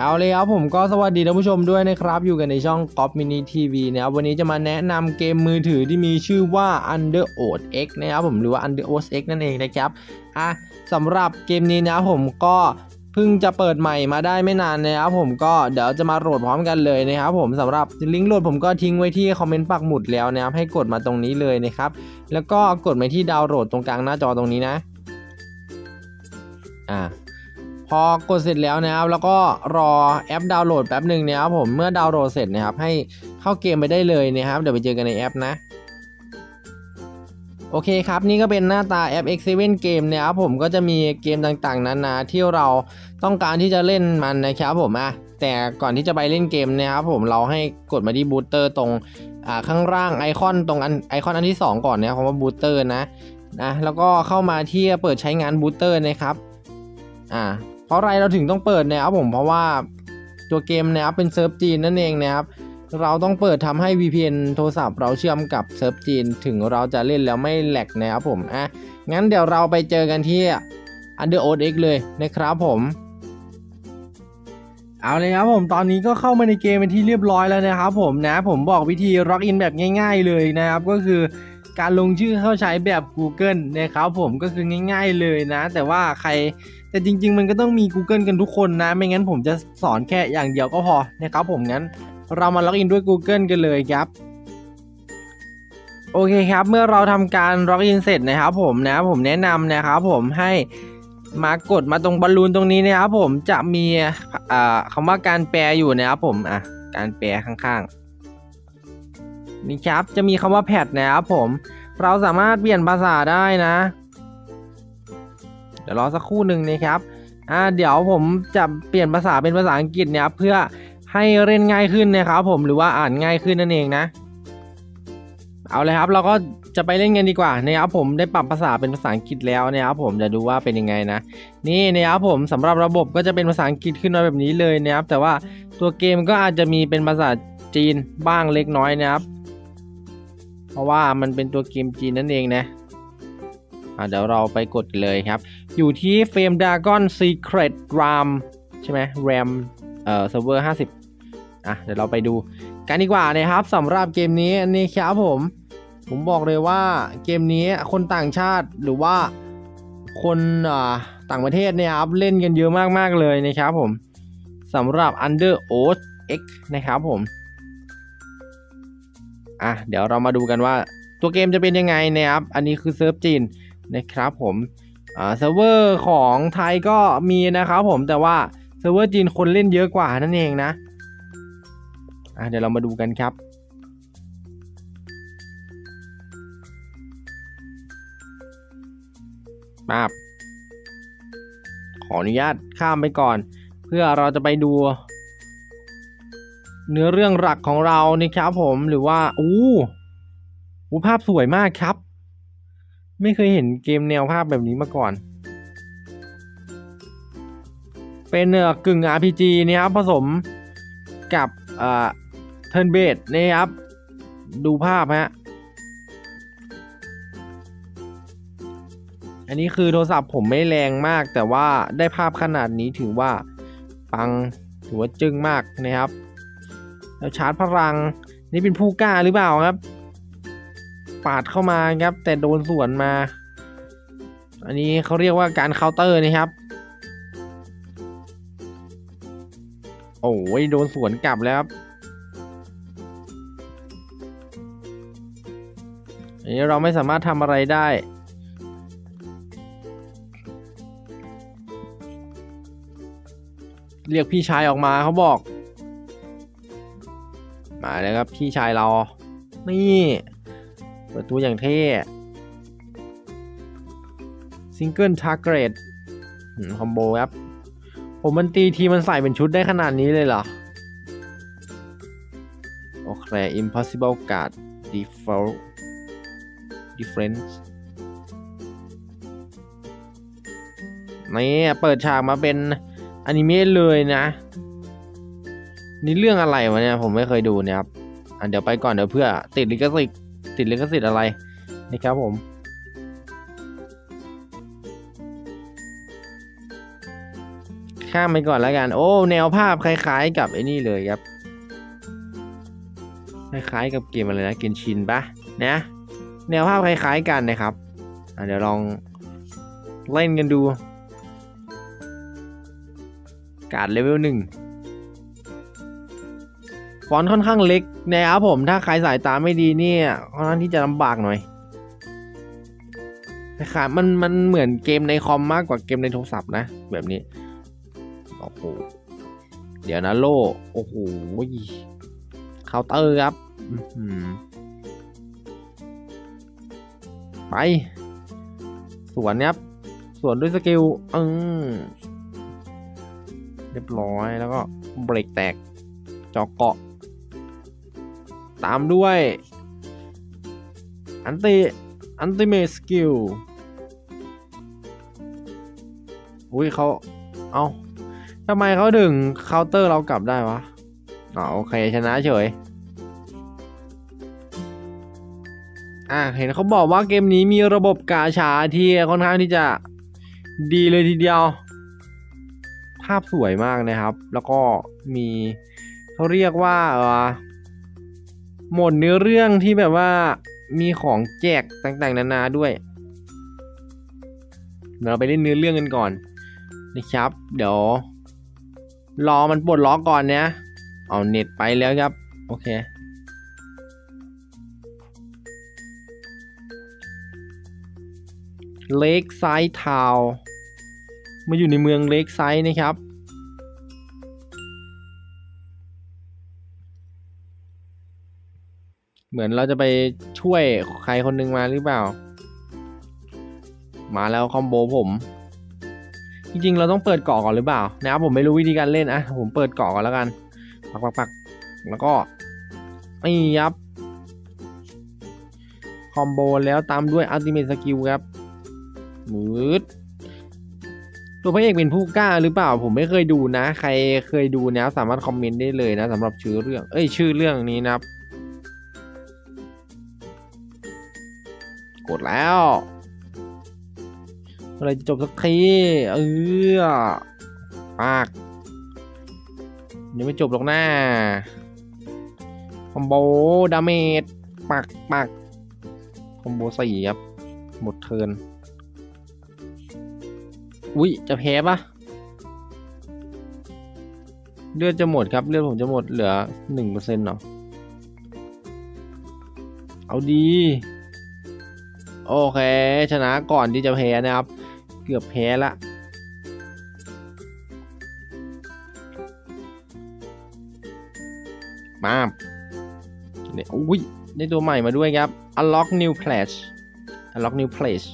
เอาเลยครับผมก็สวัสดีท่านผู้ชมด้วยนะครับ อยู่กันในช่อง g o p Mini TV นะครับวันนี้จะมาแนะนำเกมมือถือที่มีชื่อว่า Under o a t X นะครับผมหรือว่า Under o a t X นั่นเองนะครับอะสำหรับเกมนี้นะครับผมก็เพิ่งจะเปิดใหม่มาได้ไม่นานนะครับผมก็เดี๋ยวจะมาโหลดพร้อมกันเลยนะครับผมสำหรับลิงก์โหลดผมก็ทิ้งไว้ที่คอมเมนต์ปักหมุดแล้วนะครับให้กดมาตรงนี้เลยนะครับแล้วก็กดไปที่ดาวน์โหลดตรงกลางหน้าจอตรงนี้นะอ่า พอกดเสร็จแล้วนะครับแล้วก็รอแอปดาวน์โหลดแป๊บหนึ่งนะครับผมเมื่อดาวน์โหลดเสร็จนะครับให้เข้าเกมไปได้เลยนะครับเดี๋ยวไปเจอกันในแอปนะโอเคครับ นี่ก็เป็นหน้าตาแอป X7 เกมนะครับผมก็จะมีเกมต่างๆนานาที่เราต้องการที่จะเล่นมันนะครับผมอะแต่ก่อนที่จะไปเล่นเกมนะครับผมเราให้กดมาที่บูตเตอร์ตรงอ่าข้างล่างไอคอนตรงอันไอคอนอันที่ 2 ก่อนนะครับคำว่าบูตเตอร์นะนะแล้วก็เข้ามาที่เปิดใช้งานบูตเตอร์นะครับอ่า เพราะอะไรเราถึงต้องเปิดนะครับผมเพราะว่าตัวเกมนะครับเป็นเซิร์ฟจีนนั่นเองนะครับเราต้องเปิดทำให้ VPN โทรศัพท์เราเชื่อมกับเซิร์ฟจีนถึงเราจะเล่นแล้วไม่แหลกนะครับผมอะงั้นเดี๋ยวเราไปเจอกันที่ Under o X เลยนะครับผมเอาเลยครับผมตอนนี้ก็เข้ามาในเกมเป็นที่เรียบร้อยแล้วนะครับผมนะผมบอกวิธีล็อกอินแบบง่าย ๆเลยนะครับ ก็คือการลงชื่อเข้าใช้แบบ Google นะครับผมก็คือง่าย ๆเลยนะ แต่ว่าใคร แต่จริง ๆ มันก็ต้องมี Google กันทุกคนนะ ไม่งั้นผมจะสอนแค่อย่างเดียวก็พอนะครับผมงั้นเรามาล็อกอินด้วย Google กันเลยครับโอเคครับ เมื่อเราทำการล็อกอินเสร็จนะครับผมนะผมแนะนำนะครับผมให้มากดมาตรงบอลลูนตรงนี้นะครับผมจะมีคำว่าการแปลอยู่นะครับผมอะการแปลข้างๆนี่ครับจะมีคำว่าแพทนะครับผม เราสามารถเปลี่ยนภาษาได้นะ ดี๋ยวรอสักครู่หนึ่งนะครับอ่าเดี๋ยวผมจะเปลี่ยนภาษาเป็นภาษาอังกฤษเนี่ยครับเพื่อให้เล่นง่ายขึ้นนะครับผมหรือว่าอ่านง่ายขึ้นนั่นเองนะ เอาเลยครับเราก็จะไปเล่นกันดีกว่านะครับผมได้ปรับภาษาเป็นภาษาอังกฤษแล้วนะครับผมจะดูว่าเป็นยังไงนะนี่นะครับผมสำหรับระบบก็จะเป็นภาษาอังกฤษขึ้นมาแบบนี้เลยนะครับ แต่ว่าตัวเกมก็อาจจะมีเป็นภาษาจีนบ้างเล็กน้อยนะครับ เพราะว่ามันเป็นตัวเกมจีนนั่นเองนะะเดี๋ยวเราไปกดเลยครับ อยู่ที่เฟรมดากอนซีเครตรามใช่ไหมแรมเอ่อเซิร์ฟเวอร์ห้าสิบอะเดี๋ยวเราไปดูกันดีกว่านะครับสำหรับเกมนี้นี่ครับผม ผมบอกเลยว่าเกมนี้คนต่างชาติหรือว่าคนอ่าต่างประเทศเนี่ยครับเล่นกันเยอะมากๆเลยนะครับผมสำหรับ Under Oath X นะครับผมอะเดี๋ยวเรามาดูกันว่าตัวเกมจะเป็นยังไงนะครับ อันนี้คือเซิร์ฟจีนนะครับผม อ่าเซิร์ฟเวอร์ของไทยก็มีนะครับผมแต่ว่าเซิร์ฟเวอร์จีนคนเล่นเยอะกว่านั่นเองนะอะเดี๋ยวเรามาดูกันครับมาบขออนุญาตข้ามไปก่อน เพื่อเราจะไปดู เนื้อเรื่องหลักของเรานะครับผมหรือว่าอู้อู้ภาพสวยมากครับ ไม่เคยเห็นเกมแนวภาพแบบนี้มาก่อน เป็นเอ่อกึ่ง RPG นะครับผสมกับเอ่อเทิร์นเบสนะครับ ดูภาพฮะ อันนี้คือโทรศัพท์ผมไม่แรงมาก แต่ว่าได้ภาพขนาดนี้ถือว่าปังถือว่าจึ้งมากนะครับ แล้วชาร์จพลัง นี่เป็นผู้กล้าหรือเปล่าครับ ปาดเข้ามาครับ แต่โดนสวนมา อันนี้เขาเรียกว่าการเคาน์เตอร์นะครับ โอ้ยโดนสวนกลับแล้วครับอันนี้เราไม่สามารถทำอะไรได้เรียกพี่ชายออกมาเขาบอก มาแล้วครับพี่ชายเรา นี่ เปิดตัวอย่างเท่ ซิงเกิลทาร์เกรดคอมโบครับ ผมมันตีทีมันใส่เป็นชุดได้ขนาดนี้เลยเหรอ โอเค impossible guard default difference นี่เปิดฉากมาเป็นอนิเมะเลยนะ นี่เรื่องอะไรวะเนี่ย ผมไม่เคยดูเนะครับ อะเดี๋ยวไปก่อนเดี๋ยวเพื่อติดลิขสิทธิ์ ติดลิขสิทธิ์อะไรนะครับผมข้ามไปก่อนแล้วกัน โอ้ แนวภาพคล้ายๆกับไอ้นี่เลยครับ คล้ายๆกับเกมอะไรนะเกนชินปะนะแนวภาพคล้ายๆกันนะครับเดี๋ยวลองเล่นกันดู การเลเวลหนึ่ง ฟอนต์ค่อนข้างเล็กนะครับผมถ้าใครสายตาไม่ดีเนี่ยค่อนข้างที่จะลำบากหน่อยคล้ายๆมันมันเหมือนเกมในคอมมากกว่าเกมในโทรศัพท์นะ แบบนี้โอ้โหเดี๋ยวนะโลโอ้โหเคาน์เตอร์ครับไป สวนครับ สวนด้วยสกิลอืมเรียบร้อยแล้วก็เบรกแตกจอกเกาะ ตามด้วย อันติ อันติเมสกิล อุ้ยเขาเอาทำไมเขาถึงเคาน์เตอร์เรากลับได้วะอ๋อโอเคชนะเฉย อะเห็นเขาบอกว่าเกมนี้มีระบบกาชาที่ค่อนข้างที่จะดีเลยทีเดียว ภาพสวยมากนะครับ แล้วก็มีเขาเรียกว่าเออ หมดเนื้อเรื่องที่แบบว่ามีของแจกต่างๆ นานาด้วย เราไปเล่นเนื้อเรื่องกันก่อนนะครับ เดี๋ยว รอมันปลดล็อกก่อนนะเอาเน็ตไปแล้วครับ โอเคเลกไซด์ทาวมาอยู่ในเมืองเลกไซด์นะครับ เหมือนเราจะไปช่วยใครคนหนึ่งมาหรือเปล่า มาแล้วคอมโบผม จริงๆ เราต้องเปิดเกาะก่อนหรือเปล่า นะครับผมไม่รู้วิธีการเล่นอะผมเปิดเกาะก่อนแล้วกัน ปักปักปักแล้วก็นี่ยับ คอมโบแล้วตามด้วยอัลติเม e สกิลครับมืดตัวพระเอกเป็นผู้กล้าหรือเปล่า ผมไม่เคยดูนะ ใครเคยดูนะสามารถคอมเมนต์ได้เลยนะสำหรับชื่อเรื่อง เอ้ยชื่อเรื่องนี้นะครับ กดแล้วเมื่อไรจะจบสักที เออปากยังไม่จบหรอกนะคอมโบดาเมจปักปักคอมโบสี่ครับ หมดเทินอุ้ยจะแพ้ปะเลือดจะหมดครับ เลือดผมจะหมดเหลือหนึ่งเปอร์เซ็นต์เนาะเอาดี โอเค ชนะก่อนที่จะแพ้นะครับ เกือบแพ้ละมาเนี่ยอุ้ยได้ตัวใหม่มาด้วยครับ unlock new pledge unlock new pledge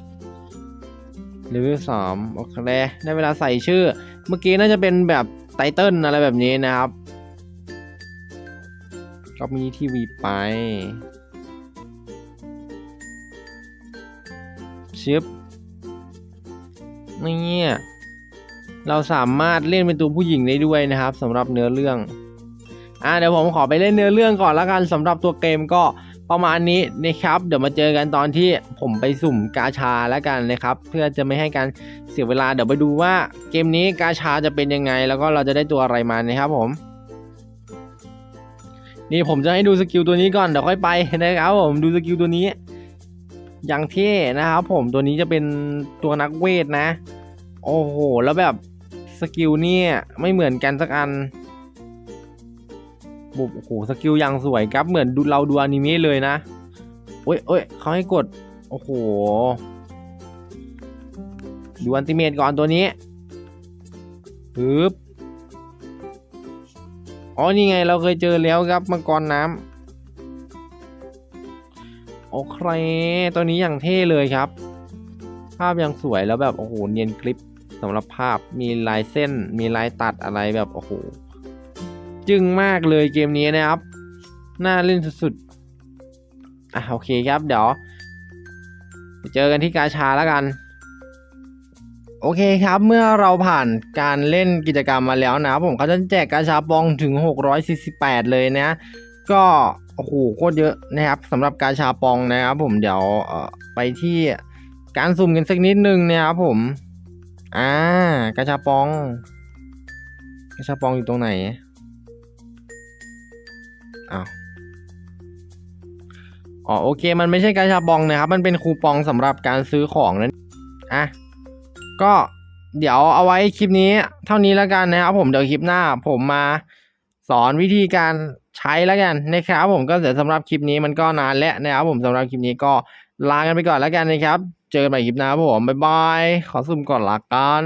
เลเวลสามโอเคได้เวลาใส่ชื่อ เมื่อกี้น่าจะเป็นแบบไตเติลอะไรแบบนี้นะครับก็มีทีวีไป ชิปนี่เราสามารถเล่นเป็นตัวผู้หญิงได้ด้วยนะครับสำหรับเนื้อเรื่องอ่าเดี๋ยวผมขอไปเล่นเนื้อเรื่องก่อนแล้วกันสำหรับตัวเกมก็ประมาณนี้นะครับ เดี๋ยวมาเจอกันตอนที่ผมไปสุ่มกาชาแล้วกันนะครับ เพื่อจะไม่ให้การเสียเวลาเดี๋ยวไปดูว่าเกมนี้กาชาจะเป็นยังไง แล้วก็เราจะได้ตัวอะไรมานะครับผม นี่ผมจะให้ดูสกิลตัวนี้ก่อนเดี๋ยวค่อยไปนะครับผมดูสกิลตัวนี้ อย่างเท่นะครับผมตัวนี้จะเป็นตัวนักเวทนะ โอ้โห แล้วแบบสกิลเนี่ยไม่เหมือนกันสักอันบุบโอ้โหสกิลอย่างสวยครับเหมือนดูเราดูอนิเมะเลยนะโอ้ยโอ้ยเขาให้กด โอ้โห ดูอันติเมตก่อนตัวนี้ปึ๊บอ๋อนี่ไงเราเคยเจอแล้วครับมังกรน้ำ โอเค ตัวนี้อย่างเท่เลยครับ ภาพยังสวยแล้วแบบโอ้โหเนียนคลิปสำหรับภาพมีลายเส้น มีลายตัดอะไรแบบโอ้โหจึงมากเลยเกมนี้นะครับ น่าเล่นสุดๆ อะโอเคครับเดี๋ยวเจอกันที่กาชาแล้วกัน โอเคครับเมื่อเราผ่านการเล่นกิจกรรมมาแล้วนะครับผมเขาจะแจกกาชาปองถึง 648 เลยนะ ก็ โอ้โหโคตรเยอะนะครับสำหรับกาชาปองนะครับผมเดี๋ยวไปที่การสุ่มกันสักนิดนึงนะครับผม อ่ากาชาปองกระชับปองอยู่ตรงไหนอ้าวอ๋อโอเค มันไม่ใช่กระชับปองนะครับ มันเป็นคูปองสำหรับการซื้อของนั้นอะก็เดี๋ยวเอาไว้คลิปนี้เท่านี้แล้วกันนะครับผมเดี๋ยวคลิปหน้าผมมาสอนวิธีการ ใช้แล้วกันนะครับผมก็เสร็จสำหรับคลิปนี้มันก็นานแล้วนะครับผมสำหรับคลิปนี้ก็ลากันไปก่อนแล้วกันนะครับ เจอกันใหม่คลิปหน้าผมบ๊ายบาย ขอซุ่มก่อนลากัน